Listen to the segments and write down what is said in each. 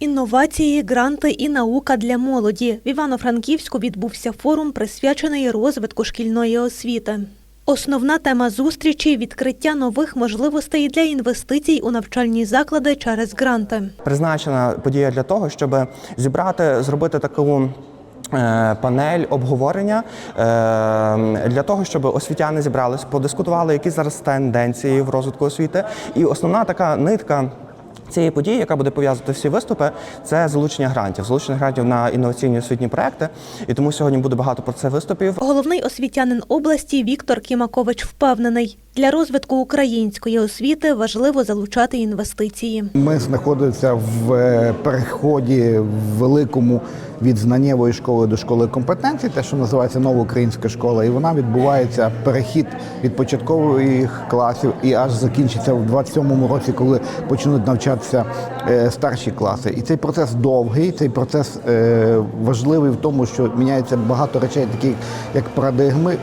Інновації, гранти і наука для молоді. В Івано-Франківську відбувся форум, присвячений розвитку шкільної освіти. Основна тема зустрічі відкриття нових можливостей для інвестицій у навчальні заклади через гранти. призначена подія для того, щоб зібрати, зробити таку. е, Панель обговорення е, для того, щоб освітяни зібрались, подискутували, які зараз тенденції в розвитку освіти. І основна така нитка цієї події, яка буде пов'язувати всі виступи, це залучення грантів, залучення грантів на інноваційні освітні проекти. І тому сьогодні буде багато про це виступів. Головний освітянин області Віктор Кімакович впевнений, для розвитку української освіти важливо залучати інвестиції. Ми знаходимося в переході переході великому від знаннєвої школи до школи компетенцій, те, що називається нова українська школа, і вона відбувається перехід від початкових класів і аж закінчиться в 27-му році, коли почнуть навчатися е, старші класи. І цей процес довгий, цей процес е, важливий в тому, що міняється багато речей, таких як парадигми.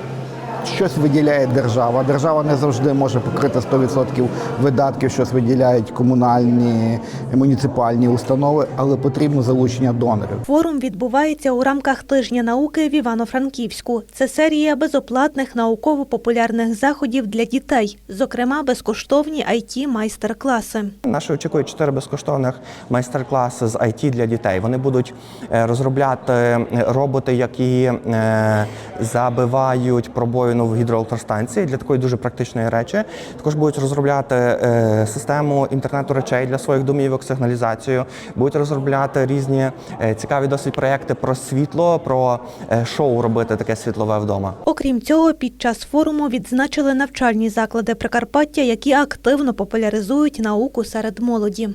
Щось виділяє держава. Держава не завжди може покрити 100% видатків, щось виділяють комунальні муніципальні установи, але потрібно залучення донорів. Форум відбувається у рамках тижня науки в Івано-Франківську. Це серія безоплатних науково-популярних заходів для дітей, зокрема безкоштовні it майстер-класи. Нас очікують чотири безкоштовних майстер-класи з IT для дітей. Вони будуть е, розробляти е, роботи, які е, забивають пробоїну в гідроелектростанції для такої дуже практичної речі. Також будуть розробляти е, систему інтернету речей для своїх домівок, сигналізацію. Будуть розробляти різні е, цікаві досить проекти про світло, про е, шоу робити таке світлове вдома. Окрім цього, під час форуму відзначили навчальні заклади Прикарпаття, які активно популяризують науку серед молоді.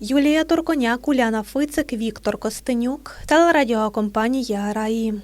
Юлія Торконяк, Уляна Фицик, Віктор Костенюк, телерадіокомпанія Раї.